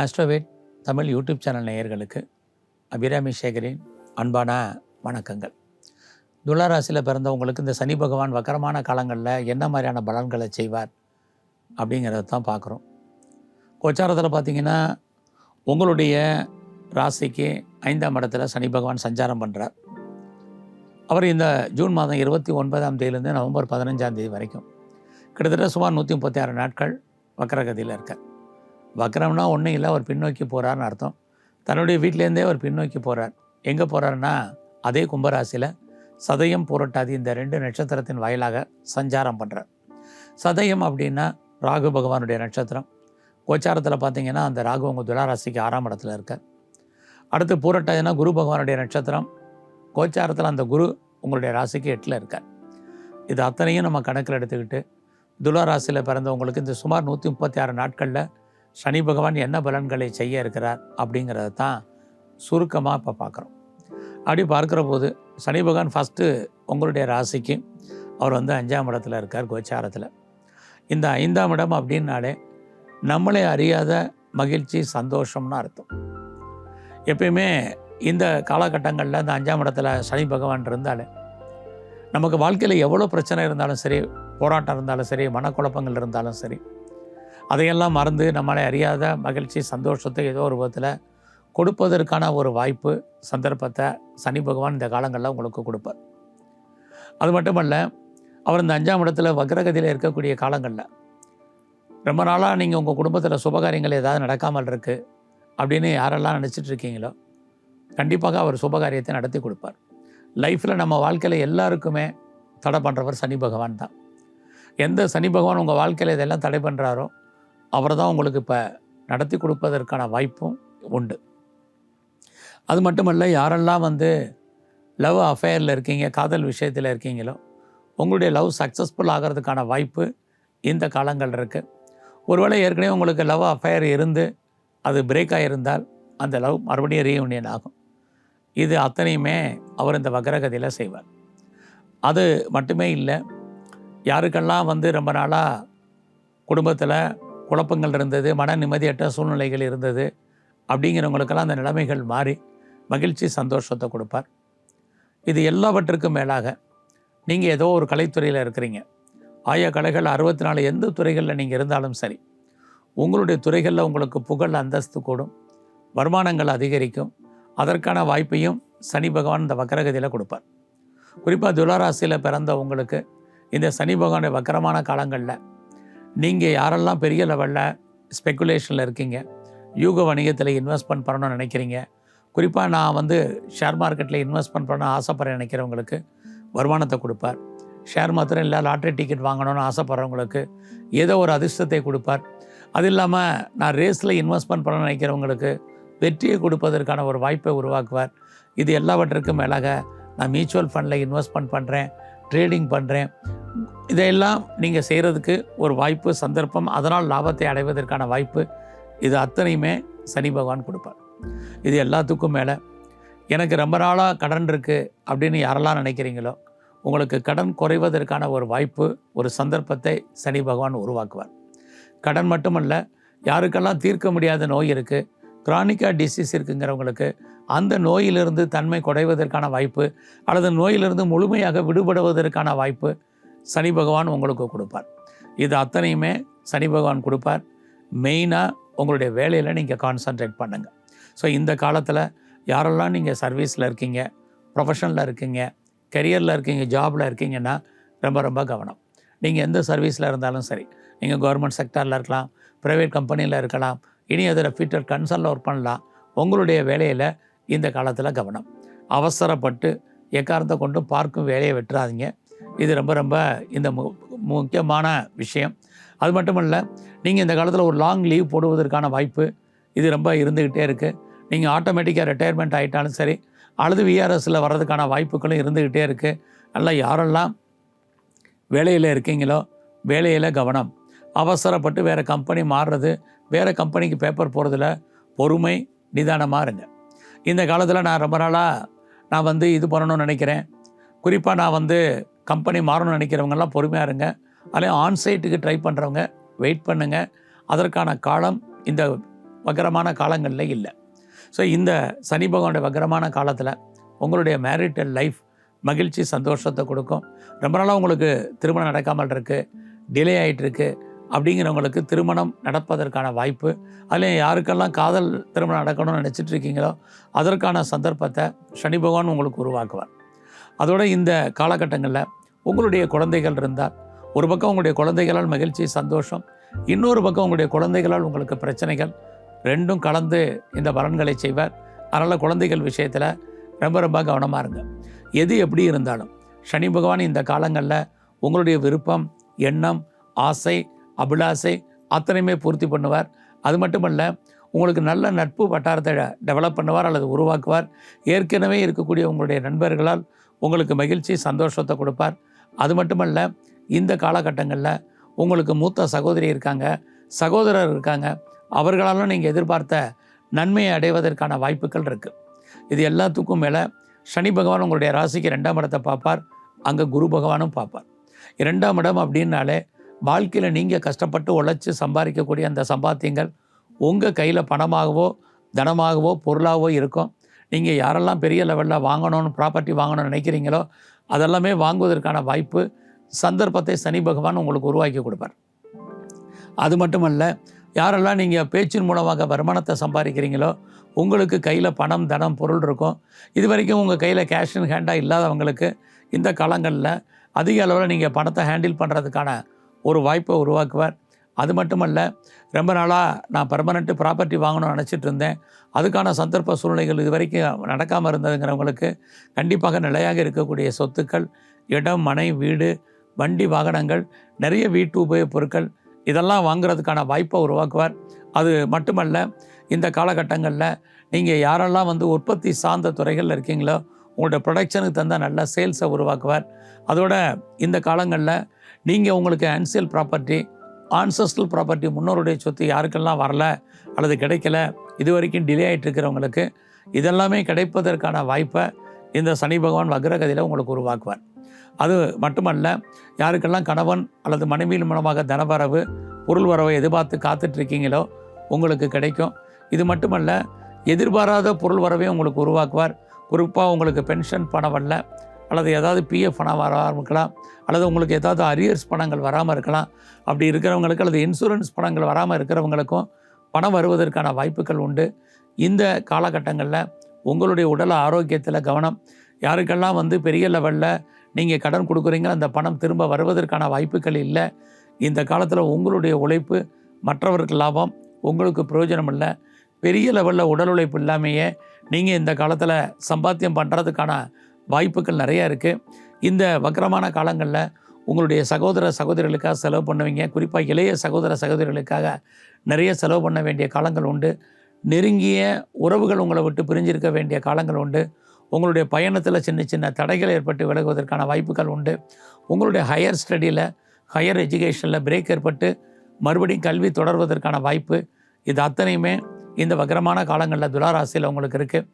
Astroved Tamil YouTube channel நேயர்களுக்கு அபிராமி சேகரின் அன்பான வணக்கங்கள். துளாராசியில் பிறந்தவங்களுக்கு இந்த சனி பகவான் வக்கரமான காலங்களில் என்ன மாதிரியான பலன்களை செய்வார் அப்படிங்கிறத தான் பார்க்குறோம். கோச்சாரத்தில் பார்த்தீங்கன்னா உங்களுடைய ராசிக்கு ஐந்தாம் இடத்துல சனி பகவான் சஞ்சாரம் பண்ணுறார் அவர் இந்த ஜூன் மாதம் இருபத்தி ஒன்பதாம் தேதியிலேருந்து நவம்பர் பதினஞ்சாம் தேதி வரைக்கும் கிட்டத்தட்ட சுமார் நூற்றி முப்பத்தி ஆறு நாட்கள் வக்கரகதியில் இருக்கார். வக்கரம்னா ஒன்றும் இல்லை அவர் பின்னோக்கி போகிறார்னு அர்த்தம். தன்னுடைய வீட்டிலேருந்தே அவர் பின்னோக்கி போகிறார் எங்கே போகிறாருன்னா அதே கும்பராசியில் சதயம் புரட்டாதி இந்த ரெண்டு நட்சத்திரத்தின் வாயிலாக சஞ்சாரம் பண்ணுறார் சதயம் அப்படின்னா ராகு பகவானுடைய நட்சத்திரம். கோச்சாரத்தில் பார்த்தீங்கன்னா அந்த ராகு உங்கள் துளாராசிக்கு ஆறாம் இடத்துல இருக்கார். அடுத்து பூரட்டாதினா குரு பகவானுடைய நட்சத்திரம். கோச்சாரத்தில் அந்த குரு உங்களுடைய ராசிக்கு எட்டில் இருக்கார். இது அத்தனையும் நம்ம கணக்கில் எடுத்துக்கிட்டு துளாராசியில் பிறந்தவங்களுக்கு இந்த சுமார் நூற்றி முப்பத்தி ஆறு நாட்களில் சனி பகவான் என்ன பலன்களை செய்ய இருக்கிறார் அப்படிங்கிறத தான் சுருக்கமாக இப்போ பார்க்குறோம். அப்படி பார்க்குற போது சனி பகவான் ஃபஸ்ட்டு உங்களுடைய ராசிக்கு அவர் வந்து அஞ்சாம் இடத்துல இருக்கார் கோச்சாரத்தில். இந்த ஐந்தாம் இடம் அப்படின்னாலே நம்மளே அறியாத மகிழ்ச்சி சந்தோஷம்னு அர்த்தம். எப்பயுமே இந்த காலகட்டங்களில் இந்த அஞ்சாம் இடத்துல சனி பகவான் இருந்தாலே நமக்கு வாழ்க்கையில் எவ்வளோ பிரச்சனை இருந்தாலும் சரி போராட்டம் இருந்தாலும் சரி மனக்குழப்பங்கள் இருந்தாலும் சரி அதையெல்லாம் மறந்து நம்மளை அறியாத மகிழ்ச்சி சந்தோஷத்தை ஏதோ ஒரு விதத்தில் கொடுப்பதற்கான ஒரு வாய்ப்பு சந்தர்ப்பத்தை சனி பகவான் இந்த காலங்களில் உங்களுக்கு கொடுப்பார். அது மட்டுமல்ல அவர் இந்த அஞ்சாம் இடத்துல வக்ரகதியில் இருக்கக்கூடிய காலங்களில் ரொம்ப நாளாக நீங்கள் உங்கள் குடும்பத்தில் சுபகாரியங்கள் ஏதாவது நடக்காமல் இருக்குது அப்படின்னு யாரெல்லாம் நினச்சிட்டு இருக்கீங்களோ கண்டிப்பாக அவர் சுபகாரியத்தை நடத்தி கொடுப்பார். லைஃப்பில் நம்ம வாழ்க்கையில் எல்லாருக்குமே தடை பண்ணுறவர் சனி பகவான் தான். எந்த சனி பகவான் உங்கள் வாழ்க்கையில் இதெல்லாம் தடை பண்ணுறாரோ அவர் தான் உங்களுக்கு இப்போ நடத்தி கொடுப்பதற்கான வாய்ப்பும் உண்டு. அது மட்டுமல்ல யாரெல்லாம் வந்து லவ் அஃபேரில் இருக்கீங்க காதல் விஷயத்தில் இருக்கீங்களோ உங்களுடைய லவ் சக்ஸஸ்ஃபுல் ஆகிறதுக்கான வாய்ப்பு இந்த காலங்கள் இருக்குது ஒருவேளை ஏற்கனவே உங்களுக்கு லவ் அஃபேர் இருந்து அது பிரேக் ஆகியிருந்தால் அந்த லவ் மறுபடியும் ரீயூனியன் ஆகும். இது அத்தனையுமே அவர் இந்த வக்ரகதியில் செய்வார். அது மட்டுமே இல்லை யாருக்கெல்லாம் வந்து ரொம்ப நாளாக குடும்பத்தில் குழப்பங்கள் இருந்தது மன நிம்மதியற்ற சூழ்நிலைகள் இருந்தது அப்படிங்கிறவங்களுக்கெல்லாம் அந்த நிலைமைகள் மாறி மகிழ்ச்சி சந்தோஷத்தை கொடுப்பார். இது எல்லாவற்றுக்கும் மேலாக நீங்கள் ஏதோ ஒரு கலைத்துறையில் இருக்கிறீங்க. ஆயா கலைகள் அறுபத்தி நாலு எந்த துறைகளில் நீங்கள் இருந்தாலும் சரி உங்களுடைய துறைகளில் உங்களுக்கு புகழ் அந்தஸ்து கூடும் வருமானங்கள் அதிகரிக்கும். அதற்கான வாய்ப்பையும் சனி பகவான் இந்த வக்கரகதியில் கொடுப்பார். குறிப்பாக துளராசியில் பிறந்த உங்களுக்கு இந்த சனி பகவானுடைய வக்கரமான காலங்களில் நீங்கள் யாரெல்லாம் பெரிய லெவலில் ஸ்பெக்குலேஷனில் இருக்கீங்க யூக வணிகத்தில் இன்வெஸ்ட்மெண்ட் பண்ணணும்னு நினைக்கிறீங்க குறிப்பாக நான் வந்து ஷேர் மார்க்கெட்டில் இன்வெஸ்ட்மெண்ட் பண்ண ஆசைப்படுற நினைக்கிறவங்களுக்கு வருமானத்தை கொடுப்பார். ஷேர் மாத்திரம் இல்லை லாட்ரி டிக்கெட் வாங்கணும்னு ஆசைப்படுறவங்களுக்கு ஏதோ ஒரு அதிர்ஷ்டத்தை கொடுப்பார். அது இல்லாமல் நான் ரேஸில் இன்வெஸ்ட்மெண்ட் பண்ண நினைக்கிறவங்களுக்கு வெற்றியை கொடுப்பதற்கான ஒரு வாய்ப்பை உருவாக்குவார். இது எல்லாவற்றுக்கும் மேலாக நான் மியூச்சுவல் ஃபண்டில் இன்வெஸ்ட்மெண்ட் பண்ணுறேன் ட்ரேடிங் பண்ணுறேன் இதையெல்லாம் நீங்கள் செய்கிறதுக்கு ஒரு வாய்ப்பு சந்தர்ப்பம் அதனால் லாபத்தை அடைவதற்கான வாய்ப்பு இது அத்தனையுமே சனி பகவான் கொடுப்பார். இது எல்லாத்துக்கும் மேலே எனக்கு ரொம்ப நாளாக கடன் இருக்குது அப்படின்னு யாரெல்லாம் நினைக்கிறீங்களோ உங்களுக்கு கடன் குறைவதற்கான ஒரு வாய்ப்பு ஒரு சந்தர்ப்பத்தை சனி பகவான் உருவாக்குவார். கடன் மட்டுமல்ல யாருக்கெல்லாம் தீர்க்க முடியாத நோய் இருக்குது கிரானிக்கா டிசீஸ் இருக்குங்கிறவங்களுக்கு அந்த நோயிலிருந்து தன்மை குறைவதற்கான வாய்ப்பு அல்லது நோயிலிருந்து முழுமையாக விடுபடுவதற்கான வாய்ப்பு சனி பகவான் உங்களுக்கு கொடுப்பார். இது அத்தனையுமே சனி பகவான் கொடுப்பார். மெயினாக உங்களுடைய வேலையில் நீங்கள் கான்சன்ட்ரேட் பண்ணுங்கள் ஸோ இந்த காலத்தில் யாரெல்லாம் நீங்கள் சர்வீஸில் இருக்கீங்க ப்ரொஃபஷனில் இருக்கீங்க கெரியரில் இருக்கீங்க ஜாபில் இருக்கீங்கன்னா ரொம்ப ரொம்ப கவனம். நீங்கள் எந்த சர்வீஸில் இருந்தாலும் சரி நீங்கள் கவர்மெண்ட் செக்டாரில் இருக்கலாம் ப்ரைவேட் கம்பெனியில் இருக்கலாம் இனி அதில் ஃபியூச்சர் கன்சர்னில் ஒர்க் பண்ணலாம் உங்களுடைய வேலையில் இந்த காலத்தில் கவனம். அவசரப்பட்டு எக்காரத்தை கொண்டு பார்க்கும் வேலையை வெட்டுறாதீங்க. இது ரொம்ப ரொம்ப இந்த மு முக்கியமான விஷயம். அது மட்டும் இல்லை நீங்கள் இந்த காலத்தில் ஒரு லாங் லீவ் போடுவதற்கான வாய்ப்பு இது ரொம்ப இருந்துக்கிட்டே இருக்குது நீங்கள் ஆட்டோமேட்டிக்காக ரிட்டையர்மெண்ட் ஆகிட்டாலும் சரி அல்லது விஆர்எஸில் வர்றதுக்கான வாய்ப்புகளும் இருந்துக்கிட்டே இருக்குது அதனால் யாரெல்லாம் வேலையில் இருக்கீங்களோ வேலையில் கவனம். அவசரப்பட்டு வேறு கம்பெனி மாறுறது வேறு கம்பெனிக்கு பேப்பர் போகிறதுல பொறுமை நிதானமாக இருங்க. இந்த காலத்தில் நான் ரொம்ப நாளாக நான் வந்து இது பண்ணணும்னு நினைக்கிறேன். குறிப்பாக நான் வந்து கம்பெனி மாறணும்னு நினைக்கிறவங்கெல்லாம் பொறுமையாக இருங்க. அதே ஆன்சைட்டுக்கு ட்ரை பண்ணுறவங்க வெயிட் பண்ணுங்கள் அதற்கான காலம் இந்த வக்கரமான காலங்களில் இல்லை. ஸோ இந்த சனி பகவானுடைய வக்கரமான காலத்தில் உங்களுடைய மேரிட்டல் லைஃப் மகிழ்ச்சி சந்தோஷத்தை கொடுக்கும். ரொம்ப நாளாக உங்களுக்கு திருமணம் நடக்காமல் இருக்குது டிலே ஆகிட்டுருக்கு அப்படிங்கிறவங்களுக்கு திருமணம் நடப்பதற்கான வாய்ப்பு. அதில் யாருக்கெல்லாம் காதல் திருமணம் நடக்கணும்னு நினச்சிட்டு இருக்கீங்களோ அதற்கான சந்தர்ப்பத்தை சனி பகவான் உங்களுக்கு உருவாக்குவார். அதோட இந்த காலகட்டங்களில் உங்களுடைய குழந்தைகள் இருந்தால் ஒரு பக்கம் உங்களுடைய குழந்தைகளால் மகிழ்ச்சி சந்தோஷம் இன்னொரு பக்கம் உங்களுடைய குழந்தைகளால் உங்களுக்கு பிரச்சனைகள் ரெண்டும் கலந்து இந்த பலன்களை செய்வார். அதனால் குழந்தைகள் விஷயத்தில் ரொம்ப ரொம்ப கவனமாக இருங்க. எது எப்படி இருந்தாலும் சனி பகவான் இந்த காலங்களில் உங்களுடைய விருப்பம் எண்ணம் ஆசை அபிலாசை அத்தனையுமே பூர்த்தி பண்ணுவார். அது மட்டுமல்ல உங்களுக்கு நல்ல நட்பு வட்டாரத்தை டெவலப் பண்ணுவார் அல்லது உருவாக்குவார். ஏற்கனவே இருக்கக்கூடிய உங்களுடைய நண்பர்களால் உங்களுக்கு மகிழ்ச்சி சந்தோஷத்தை கொடுப்பார். அது மட்டுமல்ல இந்த காலகட்டங்களில் உங்களுக்கு மூத்த சகோதரி இருக்காங்க சகோதரர் இருக்காங்க அவர்களாலும் நீங்கள் எதிர்பார்த்த நன்மையை அடைவதற்கான வாய்ப்புகள் இருக்குது இது எல்லாத்துக்கும் மேலே சனி பகவான் உங்களுடைய ராசிக்கு ரெண்டாம் இடத்தை பார்ப்பார் அங்கே குரு பகவானும் பார்ப்பார். இரண்டாம் இடம் அப்படின்னாலே வாழ்க்கையில் நீங்கள் கஷ்டப்பட்டு உழைச்சி சம்பாதிக்கக்கூடிய அந்த சம்பாத்தியங்கள் உங்கள் கையில் பணமாகவோ தனமாகவோ பொருளாகவோ இருக்கும். நீங்கள் யாரெல்லாம் பெரிய லெவலில் வாங்கணும்னு ப்ராப்பர்ட்டி வாங்கணும்னு நினைக்கிறீங்களோ அதெல்லாமே வாங்குவதற்கான வாய்ப்பு சந்தர்ப்பத்தை சனி பகவான் உங்களுக்கு உருவாக்கி கொடுப்பார். அது மட்டுமல்ல யாரெல்லாம் நீங்கள் பேச்சின் மூலமாக வருமானத்தை சம்பாதிக்கிறீங்களோ உங்களுக்கு கையில் பணம் தனம் பொருள் இருக்கும். இது வரைக்கும் உங்கள் கையில் கேஷ் இன் ஹேண்டாக இல்லாதவங்களுக்கு இந்த காலங்களில் அதிக அளவில் நீங்கள் பணத்தை ஹேண்டில் பண்ணுறதுக்கான ஒரு வாய்ப்பை உருவாக்குவார். அது மட்டுமல்ல ரொம்ப நாளாக நான் பர்மனெண்ட்டு ப்ராப்பர்ட்டி வாங்கணும்னு நினச்சிட்டு இருந்தேன். அதுக்கான சந்தர்ப்ப சூழ்நிலைகள் இது வரைக்கும் நடக்காமல் இருந்ததுங்கிறவங்களுக்கு கண்டிப்பாக நிலையாக இருக்கக்கூடிய சொத்துக்கள் இடம் மனை வீடு வண்டி வாகனங்கள் நிறைய வீட்டு உபயோகப் பொருட்கள் இதெல்லாம் வாங்குறதுக்கான வாய்ப்பை உருவாக்குவார். அது மட்டுமல்ல இந்த காலகட்டங்களில் நீங்கள் யாரெல்லாம் வந்து உற்பத்தி சார்ந்த துறைகளில் இருக்கீங்களோ உங்களோட ப்ரொடக்ஷனுக்கு தந்தால் நல்ல சேல்ஸை உருவாக்குவார். அதோட இந்த காலங்களில் நீங்கள் உங்களுக்கு ஆன்சியல் ப்ராப்பர்ட்டி ஆன்சஸ்டல் ப்ராப்பர்ட்டி முன்னோருடைய சொத்து யாருக்கெல்லாம் வரல அல்லது கிடைக்கல இது வரைக்கும் டிலே ஆகிட்டு இருக்கிறவங்களுக்கு இதெல்லாமே கிடைப்பதற்கான வாய்ப்பை இந்த சனி பகவான் வக்ரகதியில் உங்களுக்கு உருவாக்குவார். அது மட்டுமல்ல யாருக்கெல்லாம் கணவன் அல்லது மனைவியின் மூலமாக தனவரவு பொருள் வரவை எதிர்பார்த்து காத்துட்ருக்கீங்களோ உங்களுக்கு கிடைக்கும். இது மட்டுமல்ல எதிர்பாராத பொருள் வரவே உங்களுக்கு உருவாக்குவார். குறிப்பாக உங்களுக்கு பென்ஷன் பணம் வரல அல்லது ஏதாவது பிஎஃப் பணம் வர இருக்கலாம் அல்லது உங்களுக்கு ஏதாவது அரியர்ஸ் பணங்கள் வராமல் இருக்கலாம் அப்படி இருக்கிறவங்களுக்கு அல்லது இன்சூரன்ஸ் பணங்கள் வராமல் இருக்கிறவங்களுக்கும் பணம் வருவதற்கான வாய்ப்புகள் உண்டு. இந்த காலகட்டங்களில் உங்களுடைய உடல் ஆரோக்கியத்தில் கவனம் யாருக்கெல்லாம் வந்து பெரிய லெவலில் நீங்கள் கடன் கொடுக்குறீங்க அந்த பணம் திரும்ப வருவதற்கான வாய்ப்புகள் இல்லை. இந்த காலத்தில் உங்களுடைய உழைப்பு மற்றவருக்கு லாபம் உங்களுக்கு பிரயோஜனம் இல்லை. பெரிய லெவலில் உடல் உழைப்பு இல்லாமையே நீங்கள் இந்த காலத்தில் சம்பாத்தியம் பண்ணுறதுக்கான வாய்ப்புகள் நிறைய இருக்குது இந்த வக்கரமான காலங்களில் உங்களுடைய சகோதர சகோதரிகளுக்காக செலவு பண்ணுவீங்க. குறிப்பாக இளைய சகோதர சகோதரிகளுக்காக நிறைய செலவு பண்ண வேண்டிய காலங்கள் உண்டு. நெருங்கிய உறவுகள் உங்களை விட்டு பிரிஞ்சிருக்க வேண்டிய காலங்கள் உண்டு. உங்களுடைய பயணத்தில் சின்ன சின்ன தடைகள் ஏற்பட்டு விலகுவதற்கான வாய்ப்புகள் உண்டு. உங்களுடைய ஹையர் ஸ்டடியில் ஹையர் எஜுகேஷனில் பிரேக் ஏற்பட்டு மறுபடியும் கல்வி தொடர்வதற்கான வாய்ப்பு இது அத்தனையுமே இந்த வக்கரமான காலங்களில் துளாராசியில் உங்களுக்கு இருக்குது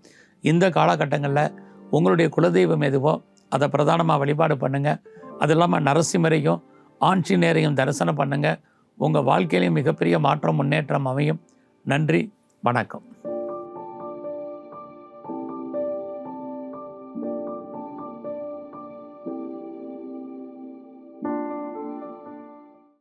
இந்த காலகட்டங்களில் உங்களுடைய குலதெய்வம் எதுவோ அதை பிரதானமாக வழிபாடு பண்ணுங்கள் அது இல்லாமல் நரசிம்மரையும் ஆஞ்சநேயரையும் தரிசனம் பண்ணுங்கள் உங்கள் வாழ்க்கையிலையும் மிகப்பெரிய மாற்றம் முன்னேற்றம் அமையும். நன்றி வணக்கம்.